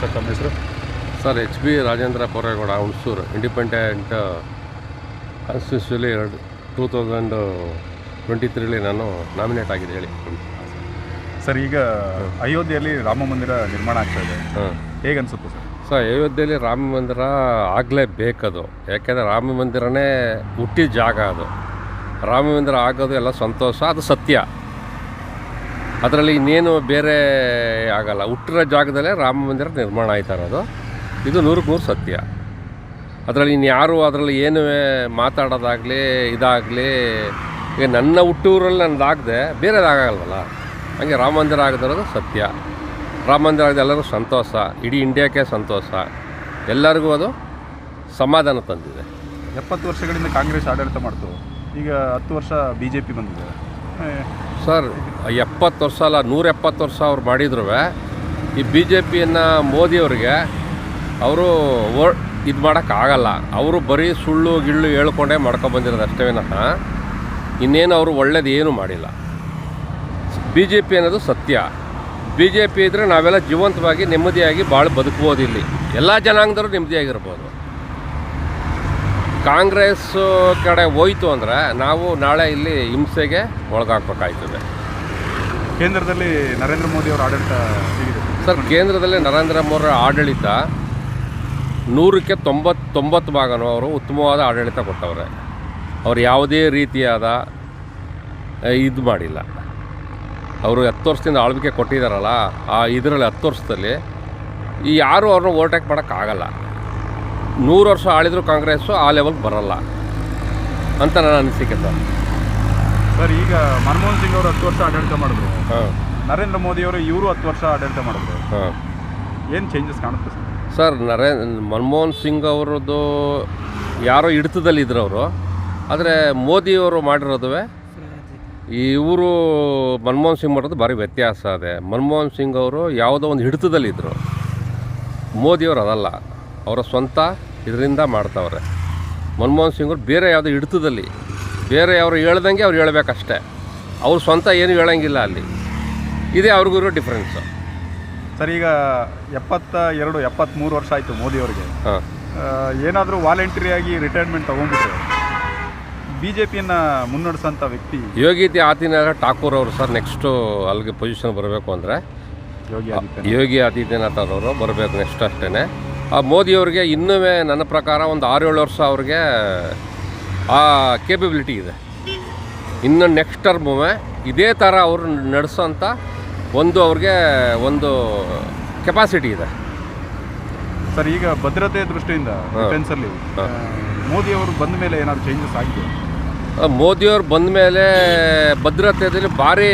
Sir ತಮ್ಮ ಹೆಸರು? Sir H B Rajendra Poregowda Hunsur. Independent ಕಾನ್ಸ್ಟಿಟ್ಯೂನ್ಸಿಲಿ ಎರಡು ಟೂ ತೌಸಂಡ್ ಟ್ವೆಂಟಿ ತ್ರೀಲಿ ನಾನು ನಾಮಿನೇಟ್ ಆಗಿದೆ ಹೇಳಿ. ಸರ್ ಈಗ ಅಯೋಧ್ಯೆಯಲ್ಲಿ ರಾಮ ಮಂದಿರ ನಿರ್ಮಾಣ ಆಗ್ತಾ ಇದೆ. ಹಾಂ. ಅನಿಸುತ್ತೆ ಸರ್? ಸರ್ ಅಯೋಧ್ಯೆಯಲ್ಲಿ ರಾಮ ಮಂದಿರ ಆಗಲೇಬೇಕದು ಯಾಕೆಂದರೆ ರಾಮ ಮಂದಿರನೇ ಹುಟ್ಟಿದ ಜಾಗ ಅದು. ರಾಮ ಮಂದಿರ ಆಗೋದು ಎಲ್ಲ ಸಂತೋಷ ಅದು ಸತ್ಯ. ಅದರಲ್ಲಿ ಇನ್ನೇನು ಬೇರೆ ಆಗಲ್ಲ. ಹುಟ್ಟಿರೋ ಜಾಗದಲ್ಲೇ ರಾಮ ಮಂದಿರ ನಿರ್ಮಾಣ ಆಯ್ತಾ ಇರೋದು. ಇದು ನೂರಕ್ಕೆ ನೂರು ಸತ್ಯ. ಅದರಲ್ಲಿ ಇನ್ಯಾರು ಅದರಲ್ಲಿ ಏನು ಮಾತಾಡೋದಾಗಲಿ, ಇದಾಗಲಿ, ಈಗ ನನ್ನ ಹುಟ್ಟೂರಲ್ಲಿ ನನ್ನದಾಗದೆ ಬೇರೆದಾಗಲ್ವಲ್ಲ ಹಾಗೆ ರಾಮ ಮಂದಿರ ಆಗದಿರೋದು ಸತ್ಯ. ರಾಮ ಮಂದಿರ ಆಗದೆ ಎಲ್ಲರಿಗೂ ಸಂತೋಷ. ಇಡೀ ಇಂಡಿಯಾಕ್ಕೆ ಸಂತೋಷ. ಎಲ್ಲರಿಗೂ ಅದು ಸಮಾಧಾನ ತಂದಿದೆ. ಎಪ್ಪತ್ತು ವರ್ಷಗಳಿಂದ ಕಾಂಗ್ರೆಸ್ ಆಡಳಿತ ಮಾಡ್ತು. ಈಗ ಹತ್ತು ವರ್ಷ ಬಿ ಜೆ ಪಿ ಬಂದಿದೆ. ಸರ್, ಎಪ್ಪತ್ತು ವರ್ಷ ಅಲ್ಲ ನೂರ ಎಪ್ಪತ್ತು ವರ್ಷ ಅವ್ರು ಮಾಡಿದ್ರು. ಈ ಬಿ ಜೆ ಪಿಯನ್ನು ಮೋದಿಯವ್ರಿಗೆ ಅವರು ಓ ಇದು ಮಾಡೋಕ್ಕಾಗಲ್ಲ ಅವರು ಬರೀ ಸುಳ್ಳು ಗಿಳ್ಳು ಹೇಳ್ಕೊಂಡೇ ಮಾಡ್ಕೊಬಂದಿರೋದು ಅಷ್ಟೇ ವಿನಃ ಇನ್ನೇನು ಅವರು ಒಳ್ಳೇದು ಏನೂ ಮಾಡಿಲ್ಲ. ಬಿ ಜೆ ಪಿ ಅನ್ನೋದು ಸತ್ಯ. ಬಿ ಜೆ ಪಿ ಇದ್ದರೆ ನಾವೆಲ್ಲ ಜೀವಂತವಾಗಿ, ನೆಮ್ಮದಿಯಾಗಿ ಭಾಳ ಬದುಕ್ಬೋದು ಇಲ್ಲಿ. ಎಲ್ಲ ಜನಾಂಗದವರು ನೆಮ್ಮದಿಯಾಗಿರ್ಬೋದು. ಕಾಂಗ್ರೆಸ್ ಕಡೆ ಹೋಯ್ತು ಅಂದರೆ ನಾವು ನಾಳೆ ಇಲ್ಲಿ ಹಿಂಸೆಗೆ ಒಳಗಾಗ್ಬೇಕಾಯ್ತದೆ ಕೇಂದ್ರದಲ್ಲಿ ನರೇಂದ್ರ ಮೋದಿ ಅವರ ಆಡಳಿತ ಹೇಗಿದೆ? ಸರ್ ಕೇಂದ್ರದಲ್ಲಿ ನರೇಂದ್ರ ಮೋದಿ ಆಡಳಿತ ನೂರಕ್ಕೆ ತೊಂಬತ್ತು ತೊಂಬತ್ತು ಭಾಗನೂ ಅವರು ಉತ್ತಮವಾದ ಆಡಳಿತ ಕೊಟ್ಟವ್ರೆ. ಅವ್ರು ಯಾವುದೇ ರೀತಿಯಾದ ಇದು ಮಾಡಿಲ್ಲ. ಅವರು ಹತ್ತು ವರ್ಷದಿಂದ ಆಳ್ವಿಕೆ ಕೊಟ್ಟಿದ್ದಾರಲ್ಲ ಆ ಇದರಲ್ಲಿ ಹತ್ತು ವರ್ಷದಲ್ಲಿ ಈ ಯಾರೂ ಅವ್ರನ್ನ ಓವರ್ಟೇಕ್ ಮಾಡೋಕ್ಕಾಗಲ್ಲ. ನೂರು ವರ್ಷ ಆಳಿದ್ರು ಕಾಂಗ್ರೆಸ್ಸು ಆ ಲೆವೆಲ್ಗೆ ಬರಲ್ಲ ಅಂತ ನನ್ನ ಅನಿಸಿಕೆ ಸರ್. ಸರ್ ಈಗ ಮನಮೋಹನ್ ಸಿಂಗ್ ಅವರು ಹತ್ತು ವರ್ಷ ಆಡಳಿತ ಮಾಡಿದ್ರು. ಹಾಂ. ನರೇಂದ್ರ ಮೋದಿ ಅವರು ಇವರು ಹತ್ತು ವರ್ಷ ಆಡಳಿತ ಮಾಡಿದ್ರು. ಹಾಂ. ಏನು ಚೇಂಜಸ್ ಕಾಣುತ್ತೆ ಸರ್? ನರೇಂದ್ರ ನರೇ ಮನಮೋಹನ್ ಸಿಂಗ್ ಅವರದ್ದು ಯಾರೋ ಹಿಡಿತದಲ್ಲಿದ್ರು ಅವರು. ಆದರೆ ಮೋದಿಯವರು ಮಾಡಿರೋದುವೆ. ಇವರು ಮನಮೋಹನ್ ಸಿಂಗ್ ಮಾಡೋದು ಭಾರಿ ವ್ಯತ್ಯಾಸ ಅದೇ. ಮನಮೋಹನ್ ಸಿಂಗ್ ಅವರು ಯಾವುದೋ ಒಂದು ಹಿಡಿತದಲ್ಲಿದ್ದರು ಮೋದಿಯವರು ಅದಲ್ಲ. ಅವರ ಸ್ವಂತ ಇದರಿಂದ ಮಾಡ್ತಾವ್ರೆ. ಮನಮೋಹನ್ ಸಿಂಗ್ ಅವರು ಬೇರೆ ಯಾವುದೋ ಹಿಡಿತದಲ್ಲಿ ಬೇರೆ ಅವರು ಹೇಳ್ದಂಗೆ ಅವ್ರು ಹೇಳ್ಬೇಕಷ್ಟೇ. ಅವ್ರು ಸ್ವಂತ ಏನು ಹೇಳೋಂಗಿಲ್ಲ ಅಲ್ಲಿ. ಇದೇ ಅವ್ರಿಗೂ ಡಿಫ್ರೆನ್ಸು ಸರ್ ಈಗ ಎಪ್ಪತ್ತ ಎರಡು ಎಪ್ಪತ್ತ್ಮೂರು ವರ್ಷ ಆಯಿತು ಮೋದಿ ಅವರಿಗೆ. ಹಾಂ. ಏನಾದರೂ ವಾಲಂಟ್ರಿಯಾಗಿ ರಿಟೈರ್ಮೆಂಟ್ ತೊಗೊಂಡ್ಬಿಟ್ರೆ ಬಿ ಜೆ ಪಿಯನ್ನು ಮುನ್ನಡೆಸೋಂಥ ವ್ಯಕ್ತಿ ಯೋಗಿ ಆದಿತ್ಯನಾಥ ಠಾಕೂರ್ ಅವರು ಸರ್ ನೆಕ್ಸ್ಟು ಅಲ್ಲಿಗೆ ಪೊಸಿಷನ್ ಬರಬೇಕು ಅಂದರೆ ಯೋಗಿ ಯೋಗಿ ಆದಿತ್ಯನಾಥ್ ಅವರು ಬರಬೇಕು ನೆಕ್ಸ್ಟ್ ಅಷ್ಟೇ ಮೋದಿಯವ್ರಿಗೆ ಇನ್ನೂ ನನ್ನ ಪ್ರಕಾರ ಒಂದು ಆರು ಏಳು ವರ್ಷ ಅವ್ರಿಗೆ ಆ ಕೇಪಬಿಲಿಟಿ ಇದೆ. ಇನ್ನು ನೆಕ್ಸ್ಟ್ ಟರ್ಮುವೆ ಇದೇ ಥರ ಅವರು ನಡೆಸೋಂಥ ಒಂದು ಅವ್ರಿಗೆ ಒಂದು ಕೆಪಾಸಿಟಿ ಇದೆ. ಸರ್ ಈಗ ಭದ್ರತೆ ದೃಷ್ಟಿಯಿಂದ ಡಿಫೆನ್ಸಲ್ಲಿ ಮೋದಿಯವರು ಬಂದ ಮೇಲೆ ಏನಾದರೂ ಚೇಂಜಸ್ ಆಗಿದೆ? ಮೋದಿಯವರು ಮೋದಿಯವ್ರು ಬಂದ ಮೇಲೆ ಭದ್ರತೆಯಲ್ಲಿ ಭಾರಿ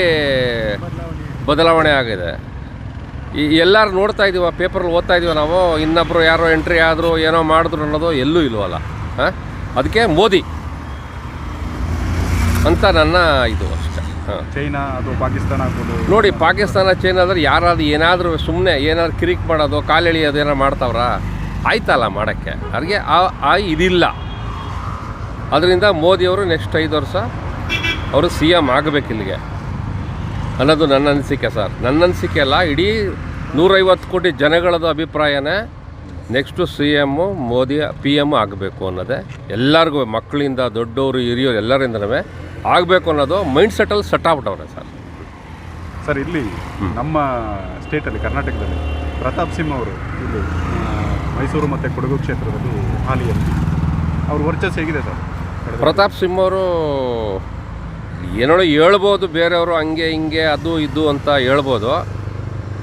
ಬದಲಾವಣೆ ಆಗಿದೆ. ಈ ಎಲ್ಲರೂ ನೋಡ್ತಾ ಇದ್ದೀವ ಪೇಪರಲ್ಲಿ ಓದ್ತಾ ಇದೀವ ನಾವು ಇನ್ನೊಬ್ಬರು ಯಾರೋ ಎಂಟ್ರಿ ಆದರೂ ಏನೋ ಮಾಡಿದ್ರು ಅನ್ನೋದು ಎಲ್ಲೂ ಇಲ್ವಲ್ಲ ಹಾಂ? ಅದಕ್ಕೆ ಮೋದಿ ಅಂತ ನನ್ನ ಇದು ಅಷ್ಟೆ ಹಾಂ. ಚೈನಾ ಅದು ಪಾಕಿಸ್ತಾನ ಆಗ್ಬೋದು. ನೋಡಿ ಪಾಕಿಸ್ತಾನ ಚೈನಾದ್ರೆ ಯಾರಾದ್ರು ಏನಾದರೂ ಸುಮ್ಮನೆ ಏನಾದ್ರು ಕಿರಿಕ್ ಮಾಡೋದು ಕಾಲು ಎಳಿಯೋದು ಏನಾರು ಮಾಡ್ತಾವ್ರ ಆಯ್ತಲ್ಲ ಮಾಡೋಕ್ಕೆ. ಅವ್ರಿಗೆ ಆ ಆ ಇದಿಲ್ಲ. ಅದರಿಂದ ಮೋದಿಯವರು ನೆಕ್ಸ್ಟ್ ಐದು ವರ್ಷ ಅವರು ಸಿ ಎಂ ಆಗಬೇಕು ಇಲ್ಲಿಗೆ ಅನ್ನೋದು ನನ್ನ ಅನಿಸಿಕೆ ಸರ್. ನನ್ನ ಅನಿಸಿಕೆ ಅಲ್ಲ ಇಡೀ ನೂರೈವತ್ತು ಕೋಟಿ ಜನಗಳದ ಅಭಿಪ್ರಾಯನೇ. Next C M Modi P M ಆಗಬೇಕು ಅನ್ನೋದೇ. ಎಲ್ಲರಿಗೂ ಮಕ್ಕಳಿಂದ ದೊಡ್ಡವರು ಹಿರಿಯೋರು ಎಲ್ಲರಿಂದನೂ ಆಗಬೇಕು ಅನ್ನೋದು ಮೈಂಡ್ ಸೆಟ್ಟಲ್ಲಿ ಸೆಟ್ ಆಗ್ಬಿಟ್ಟವ್ರೆ ಸರ್. ಸರ್ ಇಲ್ಲಿ ನಮ್ಮ ಸ್ಟೇಟಲ್ಲಿ ಕರ್ನಾಟಕದಲ್ಲಿ ಪ್ರತಾಪ್ ಸಿಂಹ ಅವರು ಇಲ್ಲಿ ಮೈಸೂರು ಮತ್ತು ಕೊಡಗು ಕ್ಷೇತ್ರದಲ್ಲಿ ಹಾಲಿ ಎಂ ಅವ್ರ ವರ್ಚಸ್ ಹೇಗಿದೆ ಸರ್? ಪ್ರತಾಪ್ ಸಿಂಹ ಅವರು ಏನೋ ಹೇಳ್ಬೋದು ಬೇರೆಯವರು ಹಂಗೆ ಹಿಂಗೆ ಅದು ಇದು ಅಂತ ಹೇಳ್ಬೋದು.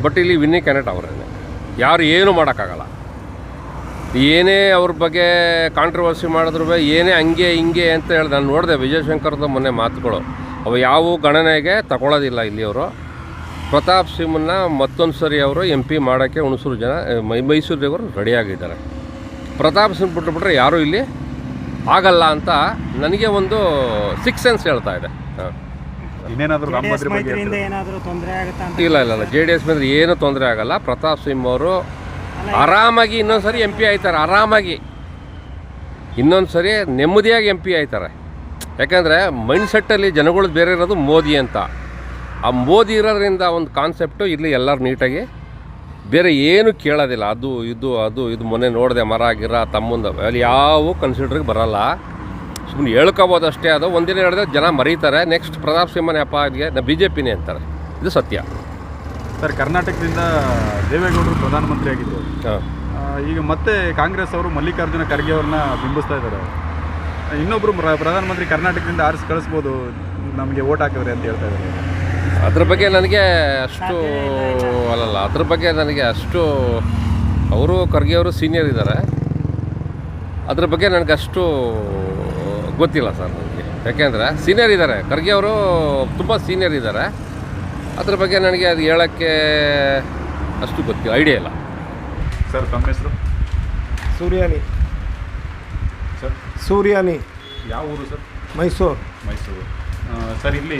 ಬಟ್ ಇಲ್ಲಿ ವಿನ್ನಿ ಕ್ಯಾನೆಟ್ ಅವರೇ ಯಾರು ಏನು ಮಾಡೋಕ್ಕಾಗಲ್ಲ. ಏನೇ ಅವ್ರ ಬಗ್ಗೆ ಕಾಂಟ್ರವರ್ಸಿ ಮಾಡಿದ್ರು ಏನೇ ಹಂಗೆ ಹಿಂಗೆ ಅಂತ ಹೇಳಿ ನಾನು ನೋಡಿದೆ ವಿಜಯಶಂಕರ್ದು ಮೊನ್ನೆ ಮಾತುಗಳು. ಅವು ಯಾವ ಗಣನೆಗೆ ತಗೊಳ್ಳೋದಿಲ್ಲ ಇಲ್ಲಿಯವರು ಪ್ರತಾಪ್ ಸಿಂಹನ್ನ ಮತ್ತೊಂದು ಸರಿ ಅವರು ಎಂ ಪಿ ಮಾಡೋಕ್ಕೆ ಹುಣಸೂರು ಜನ ಮೈ ಮೈಸೂರಿನವರು ರೆಡಿಯಾಗಿದ್ದಾರೆ. ಪ್ರತಾಪ್ ಸಿಂಗ್ ಬಿಟ್ಟುಬಿಟ್ರೆ ಯಾರೂ ಇಲ್ಲಿ ಆಗಲ್ಲ ಅಂತ ನನಗೆ ಒಂದು ಸಿಕ್ಸ್ ಸೆನ್ಸ್ ಹೇಳ್ತಾ ಇದೆ. ಹಾಂ. ಇನ್ನೇನಾದರೂ ರಾಮ ಮಂದಿರ ಬಗ್ಗೆ ಮೈತ್ರಿಯಿಂದ ಏನಾದರೂ ತೊಂದರೆ ಆಗುತ್ತಾ ಅಂತ? ಇಲ್ಲ ಇಲ್ಲ ಇಲ್ಲ. ಜೆ ಡಿ ಎಸ್ ಮೇಲೆ ಏನು ತೊಂದರೆ ಆಗಲ್ಲ. ಪ್ರತಾಪ್ ಸಿಂಹ ಅವರು ಆರಾಮಾಗಿ ಇನ್ನೊಂದು ಸರಿ ಎಂ ಪಿ ಆಯ್ತಾರೆ ಆರಾಮಾಗಿ. ಇನ್ನೊಂದು ಸರಿ ನೆಮ್ಮದಿಯಾಗಿ ಎಂ ಪಿ ಆಯ್ತಾರೆ. ಯಾಕಂದರೆ ಮೈಂಡ್ ಸೆಟ್ಟಲ್ಲಿ ಜನಗಳು ಬೇರೆ ಇರೋದು ಮೋದಿ ಅಂತ. ಆ ಮೋದಿ ಇರೋದ್ರಿಂದ ಒಂದು ಕಾನ್ಸೆಪ್ಟು ಇಲ್ಲಿ ಎಲ್ಲರೂ ನೀಟಾಗಿ ಬೇರೆ ಏನು ಕೇಳೋದಿಲ್ಲ. ಅದು ಇದು ಅದು ಇದು ಮೊನ್ನೆ ನೋಡಿದೆ ಮರ ಗಿರ ತಮ್ಮಂದು ಅಲ್ಲಿ ಯಾವ ಕನ್ಸಿಡ್ರಿಗೆ ಬರಲ್ಲ. ಸುಮ್ಮನೆ ಹೇಳ್ಕೋಬೋದು ಅಷ್ಟೇ ಅದು. ಒಂದಿನ ಹೇಳಿದ್ರೆ ಜನ ಮರೀತಾರೆ. ನೆಕ್ಸ್ಟ್ ಪ್ರತಾಪ್ ಸಿಂಹನೇ ಅಪ್ಪ ನಾ ಬಿ ಜೆ ಪಿನೇ ಅಂತಾರೆ. ಇದು ಸತ್ಯ. ಸರ್ ಕರ್ನಾಟಕದಿಂದ ದೇವೇಗೌಡರು ಪ್ರಧಾನಮಂತ್ರಿ ಆಗಿದ್ದು. ಹಾಂ. ಈಗ ಮತ್ತೆ ಕಾಂಗ್ರೆಸ್ ಅವರು ಮಲ್ಲಿಕಾರ್ಜುನ ಖರ್ಗೆ ಅವ್ರನ್ನ ಬಿಂಬಿಸ್ತಾ ಇದ್ದಾರೆ. ಇನ್ನೊಬ್ಬರು ಪ್ರ- ಪ್ರಧಾನಮಂತ್ರಿ ಕರ್ನಾಟಕದಿಂದ ಆರಿಸಿ ಕಳಿಸ್ಬೋದು ನಮಗೆ ಓಟ್ ಹಾಕಿದ್ರೆ ಅಂತ ಹೇಳ್ತಾ ಇದ್ದಾರೆ. ಅದ್ರ ಬಗ್ಗೆ ನನಗೆ ಅಷ್ಟು ಅಲ್ಲಲ್ಲ. ಅದ್ರ ಬಗ್ಗೆ ನನಗೆ ಅಷ್ಟು ಅವರು ಖರ್ಗೆ ಅವರು ಸೀನಿಯರ್ ಇದ್ದಾರೆ. ಅದ್ರ ಬಗ್ಗೆ ನನಗೆ ಅಷ್ಟು ಗೊತ್ತಿಲ್ಲ ಸರ್ ನನಗೆ. ಯಾಕೆಂದರೆ ಸೀನಿಯರ್ ಇದ್ದಾರೆ. ಖರ್ಗೆ ಅವರು ತುಂಬ ಸೀನಿಯರ್ ಇದ್ದಾರೆ. ಅದ್ರ ಬಗ್ಗೆ ನನಗೆ ಅದು ಹೇಳೋಕ್ಕೆ ಅಷ್ಟು ಗೊತ್ತಿಲ್ಲ ಐಡಿಯಾ ಇಲ್ಲ. ಸರ್ ತಮ್ಮ ಹೆಸರು? ಸೂರ್ಯಾನಿ. ಸರ್? ಸೂರ್ಯಾನಿ. ಯಾವ ಊರು ಸರ್? ಮೈಸೂರು. ಮೈಸೂರು. ಸರ್ ಇಲ್ಲಿ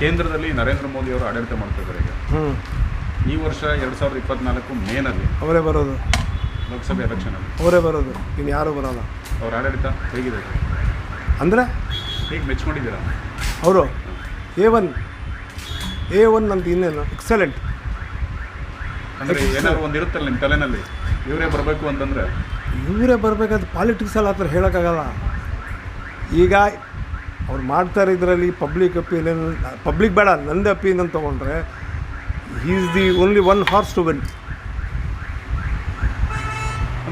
ಕೇಂದ್ರದಲ್ಲಿ ನರೇಂದ್ರ ಮೋದಿ ಅವರು ಆಡಳಿತ ಮಾಡ್ತಿದ್ದಾರೆ ಈಗ. ಹ್ಞೂ ಈ ವರ್ಷ ಎರಡು ಸಾವಿರದ ಇಪ್ಪತ್ನಾಲ್ಕು ಮೇನಲ್ಲಿ ಅವರೇ ಬರೋದು. ಲೋಕಸಭೆ ಎಲೆಕ್ಷನಲ್ಲಿ. ಅವರೇ ಬರೋದು. ಇನ್ನು ಯಾರೂ ಬರೋಲ್ಲ. ಅವ್ರ ಆಡಳಿತ ಹೇಗಿದೆ? ಅಂದರೆ? ಹೇಗೆ ಮೆಚ್ಕೊಂಡಿದ್ದೀರಾ ಅವರು ಎ ಒನ್ ಎ ಒನ್ ಅಂತ ಇನ್ನೇನು? ಎಕ್ಸಲೆಂಟ್ ಅಂದರೆ ಏನಾದ್ರು ಒಂದು ಇರುತ್ತಲ್ಲ ನಿಮ್ಮ ತಲೆನಲ್ಲಿ? ಇವರೇ ಬರಬೇಕು ಅಂತಂದರೆ? ಇವರೇ ಬರಬೇಕಾದ್ರೆ ಪಾಲಿಟಿಕ್ಸಲ್ಲಿ ಆ ಥರ ಹೇಳೋಕ್ಕಾಗಲ್ಲ. ಈಗ ಅವ್ರು ಮಾಡ್ತಾರೆ ಇದರಲ್ಲಿ ಪಬ್ಲಿಕ್ ಒಪಿನಿಯನ್ ಪಬ್ಲಿಕ್ ಬೇಡ ನಂದು ಒಪಿನಿಯನ್ ತೊಗೊಂಡ್ರೆ is the only one horse to win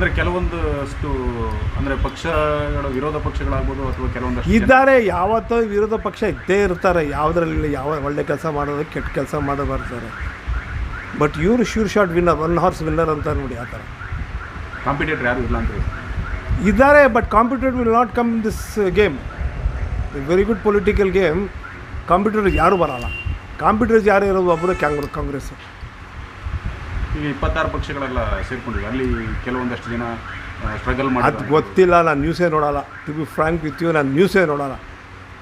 ಅಂದರೆ ಕೆಲವೊಂದಷ್ಟು ಅಂದರೆ ಪಕ್ಷಗಳು ವಿರೋಧ ಪಕ್ಷಗಳಾಗ್ಬೋದು ಅಥವಾ ಕೆಲವೊಂದು ಇದ್ದಾರೆ ಯಾವತ್ತೂ ವಿರೋಧ ಪಕ್ಷ ಇದ್ದೇ ಇರ್ತಾರೆ. ಯಾವುದರಲ್ಲಿ ಯಾವ ಒಳ್ಳೆ ಕೆಲಸ ಮಾಡೋದು ಕೆಟ್ಟ ಕೆಲಸ ಮಾಡೋ ಬರ್ತಾರೆ. ಬಟ್ ಇವರು sure shot winner one horse winner ಅಂತ ನೋಡಿ ಆ ಥರ. ಕಾಂಪಿಟೇಟರ್ ಯಾರು ಇಲ್ಲ ಅಂತ ಇದ್ದಾರೆ but competitor will not come this game very good political game competitor ಯಾರು ಬರಲ್ಲ. ಕಾಂಪಿಟೇಟರ್ಸ್ ಯಾರು ಇರೋದು ಒಬ್ಬರು ಕ್ಯಾಂಗ್ರೆಸ್ ಕಾಂಗ್ರೆಸ್ ಈಗ ಇಪ್ಪತ್ತಾರು ಪಕ್ಷಗಳೆಲ್ಲ ಸೇರ್ಕೊಂಡಿವೆ ಅಲ್ಲಿ ಕೆಲವೊಂದಷ್ಟು ಜನ ಸ್ಟ್ರಗಲ್ ಅದು ಮಾಡಿ ಗೊತ್ತಿಲ್ಲ ನಾನು ನ್ಯೂಸೇ ನೋಡಲ್ಲ. To be frank with you ನಾನು ನ್ಯೂಸೇ ನೋಡೋಲ್ಲ.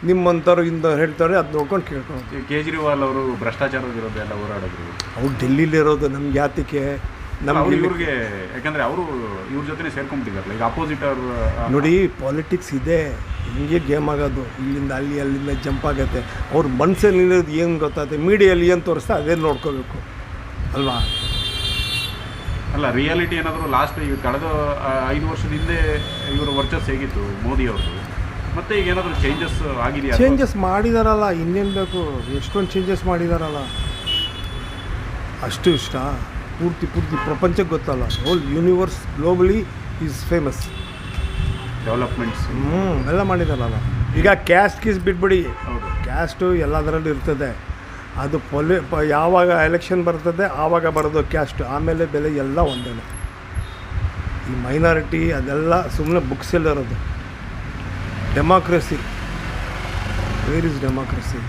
ನಿಮ್ಮಂಥವ್ರು ಇಂದ ಹೇಳ್ತಾರೆ ಅದು ನೋಡ್ಕೊಂಡು ಕೇಳ್ಕೊಂಡು ಕೇಜ್ರಿವಾಲ್ ಅವರು ಭ್ರಷ್ಟಾಚಾರ ವಿರುದ್ಧ ಎಲ್ಲ ಹೋರಾಡಿದ್ರು. ಅವ್ರು ಡೆಲ್ಲಿಲಿರೋದು ನಮ್ಗೆ ಯಾತಕ್ಕೆ? ನಮ್ಗೆ ಅವ್ರು ಇಲ್ಲಿ- ಇವ್ರಿಗೆ ಯಾಕಂದರೆ ಅವರು ಇವ್ರ ಜೊತೆ ಸೇರ್ಕೊಂಡ್ಬಿಟ್ಟಿದಾರಲ್ಲ ಈಗ ಅಪೋಸಿಟ್ ಅವರು ನೋಡಿ ಪಾಲಿಟಿಕ್ಸ್ ಇದೆ. ಹಿಂಗೆ ಗೇಮ್ ಆಗೋದು? ಇಲ್ಲಿಂದ ಅಲ್ಲಿ ಅಲ್ಲಿಂದ ಜಂಪ್ ಆಗುತ್ತೆ. ಅವ್ರ ಮನಸ್ಸಲ್ಲಿರೋದು ಏನು ಗೊತ್ತಾಗುತ್ತೆ? ಮೀಡಿಯಲ್ಲಿ ಏನು ತೋರಿಸ್ತಾ ಅದೇ ನೋಡ್ಕೋಬೇಕು. ಅಲ್ವಾ? ಅಲ್ಲ ರಿಯಾಲಿಟಿ ಏನಾದರೂ ಲಾಸ್ಟ್ ಈಗ ಕಳೆದ ಐದು ವರ್ಷದ ಹಿಂದೆ ಇವರ ವರ್ಚಸ್ ಹೇಗಿತ್ತು ಮೋದಿ ಅವ್ರದ್ದು? ಮತ್ತೆ ಈಗ ಏನಾದರೂ ಚೇಂಜಸ್ ಆಗಿದೆಯಾ ಚೇಂಜಸ್ ಮಾಡಿದಾರಲ್ಲ ಇನ್ನೇನು ಬೇಕು? ಎಷ್ಟೊಂದು ಚೇಂಜಸ್ ಮಾಡಿದಾರಲ್ಲ. ಅಷ್ಟು ಇಷ್ಟ. ಪೂರ್ತಿ ಪೂರ್ತಿ ಪ್ರಪಂಚಕ್ಕೆ ಗೊತ್ತಲ್ಲ. Whole universe globally is famous developments ಹ್ಞೂ ಎಲ್ಲ ಮಾಡಿದಾರಲ್ಲ. ಈಗ ಕ್ಯಾಸ್ಟ್ ಕೀಸ್ ಬಿಟ್ಬಿಡಿ. ಹೌದು. ಕ್ಯಾಸ್ಟು ಎಲ್ಲದರಲ್ಲೂ ಇರ್ತದೆ. ಅದು ಪೊಲಿ ಪ ಯಾವಾಗ ಎಲೆಕ್ಷನ್ ಬರ್ತದೆ ಆವಾಗ ಬರೋದು ಕ್ಯಾಸ್ಟ್ ಆಮೇಲೆ ಬೆಲೆ ಎಲ್ಲ ಒಂದೇ. ಈ ಮೈನಾರಿಟಿ ಅದೆಲ್ಲ ಸುಮ್ಮನೆ ಬುಕ್ಸಲ್ಲಿರೋದು democracy where is democracy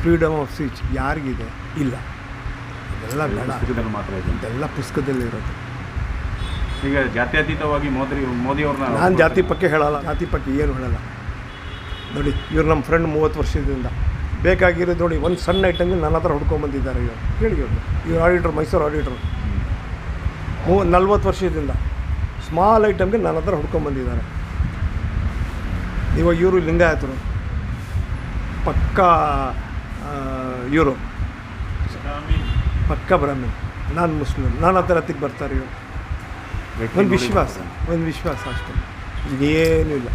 freedom of speech ಯಾರಿಗಿದೆ? ಇಲ್ಲ. ಅದೆಲ್ಲ ಬೇಡ. ಮಾತ್ರ ಇದೆ. ಇದೆಲ್ಲ ಪುಸ್ತಕದಲ್ಲಿರೋದು ಈಗ ಜಾತ್ಯತೀತವಾಗಿ ಮೋದಿ ಮೋದಿಯವ್ರನ್ನ ನಾನು ಜಾತಿ ಪಕ್ಕೆ ಹೇಳಲ್ಲ. ಜಾತಿ ಪಕ್ಕೆ ಏನು ಹೇಳಲ್ಲ. ನೋಡಿ ಇವ್ರು ನಮ್ಮ ಫ್ರೆಂಡ್ ಮೂವತ್ತು ವರ್ಷದಿಂದ. ಬೇಕಾಗಿರೋದು ನೋಡಿ ಒಂದು ಸಣ್ಣ ಐಟಮ್ಗೆ ನನ್ನ ಹತ್ರ ಹುಡ್ಕೊಂಬಂದಿದ್ದಾರೆ ಇವರು. ಕೇಳಿ ಇವರು ಇವ್ರು ಆಡಿಟ್ರು ಮೈಸೂರು ಆಡಿಟ್ರು ಮೂ ನಲ್ವತ್ತು ವರ್ಷದಿಂದ ಸ್ಮಾಲ್ ಐಟಮ್ಗೆ ನನ್ನ ಹತ್ರ ಹುಡ್ಕೊಂಬಂದಿದ್ದಾರೆ ಇವಾಗ ಇವರು ಲಿಂಗಾಯತರು. ಪಕ್ಕ ಇವರು. ಪಕ್ಕ ಬ್ರಾಹ್ಮಣ ನಾನು ಮುಸ್ಲಿಮ್ ನಾನು ಹತ್ರ ಹತ್ತಿಗೆ ಬರ್ತಾರೆ ಇವರು. ಒಂದು ವಿಶ್ವಾಸ ಒಂದು ವಿಶ್ವಾಸ ಅಷ್ಟೇ. ಇನ್ನೇನೂ ಇಲ್ಲ.